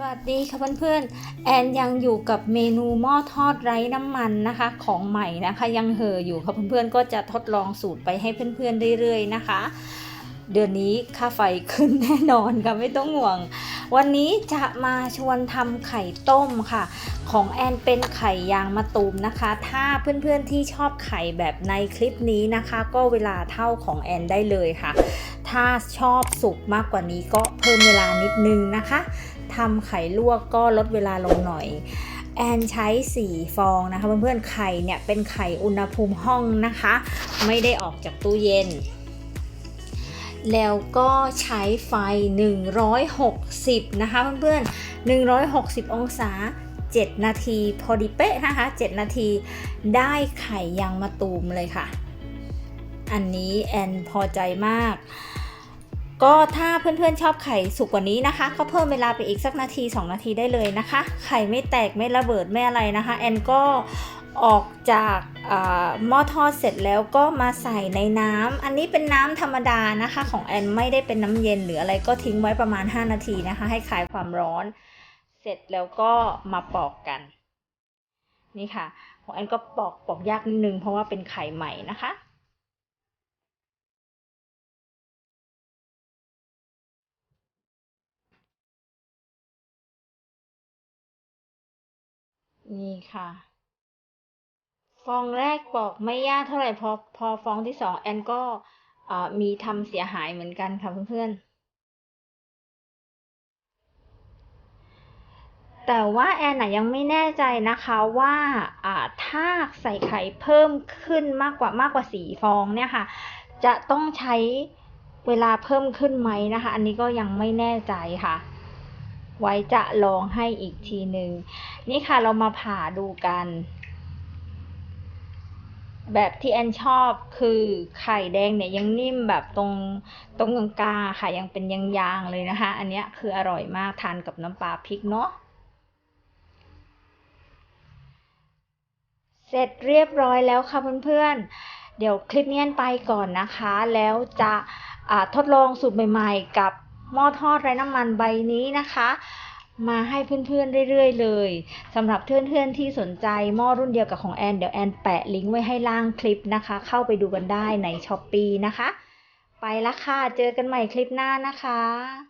สวัสดีค่ะเพื่อนๆ แอนยังอยู่กับเมนูหม้อทอดไร้น้ำมันนะคะ ของใหม่นะคะ ยังเห่ออยู่ค่ะเพื่อนๆ ก็จะทดลองสูตรไปให้เพื่อนๆเรื่อยๆนะคะ เดือนนี้ค่าไฟขึ้นแน่นอนค่ะไม่ต้องห่วง วันนี้จะมาชวนทำไข่ต้มค่ะ ของแอนเป็นไข่ยางมะตูมนะคะ ถ้าเพื่อนๆที่ชอบไข่แบบในคลิปนี้นะคะ ก็เวลาเท่าของแอนได้เลยค่ะ ถ้าชอบสุกมากกว่านี้ก็เพิ่มเวลานิดนึงนะคะทำไข่ลวกก็ลดเวลาลงหน่อยแอนใช้ 4 ฟองนะคะเพื่อนๆไข่เนี่ยเป็นไข่อุณหภูมิห้องนะคะ ไม่ได้ออกจากตู้เย็น แล้วก็ใช้ไฟ 160 นะคะเพื่อนๆ160 องศา 7 นาที พอดีเป๊ะนะคะ 7 นาทีได้ไข่ยางมะตูมเลยค่ะ อันนี้แอนพอใจมาก ก็ถ้าเพื่อนๆชอบไข่สุกกว่านี้นะคะ ก็เพิ่มเวลาไปอีกสักนาที 2 นาทีได้เลยนะคะ ไข่ไม่แตกไม่ระเบิดไม่อะไรนะคะ แอนก็ออกจากหม้อทอดเสร็จแล้วก็มาใส่ในน้ำอันนี้เป็นน้ำธรรมดานะคะ ของแอนไม่ได้เป็นน้ำเย็นหรืออะไรก็ทิ้งไว้ประมาณ 5 นาทีนะคะ ให้คลายความร้อน เสร็จแล้วก็มาปอกกัน นี่ค่ะ ของแอนก็ปอกปอกยากนิดนึงเพราะว่าเป็นไข่ใหม่นะคะ นี่ค่ะ ฟองแรกปอกไม่ยากเท่าไหร่พอพอฟองที่สองแอนก็มีทำเสียหายเหมือนกันค่ะเพื่อนๆ แต่ว่าแอนน่ะยังไม่แน่ใจนะคะว่าถ้าใส่ไข่เพิ่มขึ้นมากกว่ามากกว่าสี่ฟองเนี่ยค่ะ จะต้องใช้เวลาเพิ่มขึ้นไหมนะคะ อันนี้ก็ยังไม่แน่ใจค่ะ ไว้จะลองให้อีกทีหนึ่ง นี่ค่ะเรามาผ่าดูกัน แบบที่แอนชอบคือไข่แดงเนี่ยยังนิ่มแบบตรงตรงกลางๆค่ะยังเป็นยางๆเลยนะคะ อันนี้คืออร่อยมากทานกับน้ำปลาพริกเนาะเสร็จเรียบร้อยแล้วค่ะเพื่อนๆ เดี๋ยวคลิปนี้ไปก่อนนะคะ แล้วจะทดลองสูตรใหม่ๆ กับหม้อทอดไร้น้ำมันใบนี้นะคะ มาให้เพื่อนๆเรื่อยๆเลยสำหรับเพื่อนๆที่สนใจหม้อรุ่นเดียวกับของแอนเดี๋ยวแอนแปะลิงก์ไว้ให้ล่างคลิปนะคะ เข้าไปดูกันได้ในช้อปปีนะคะ ไปละค่ะ เจอกันใหม่คลิปหน้านะคะ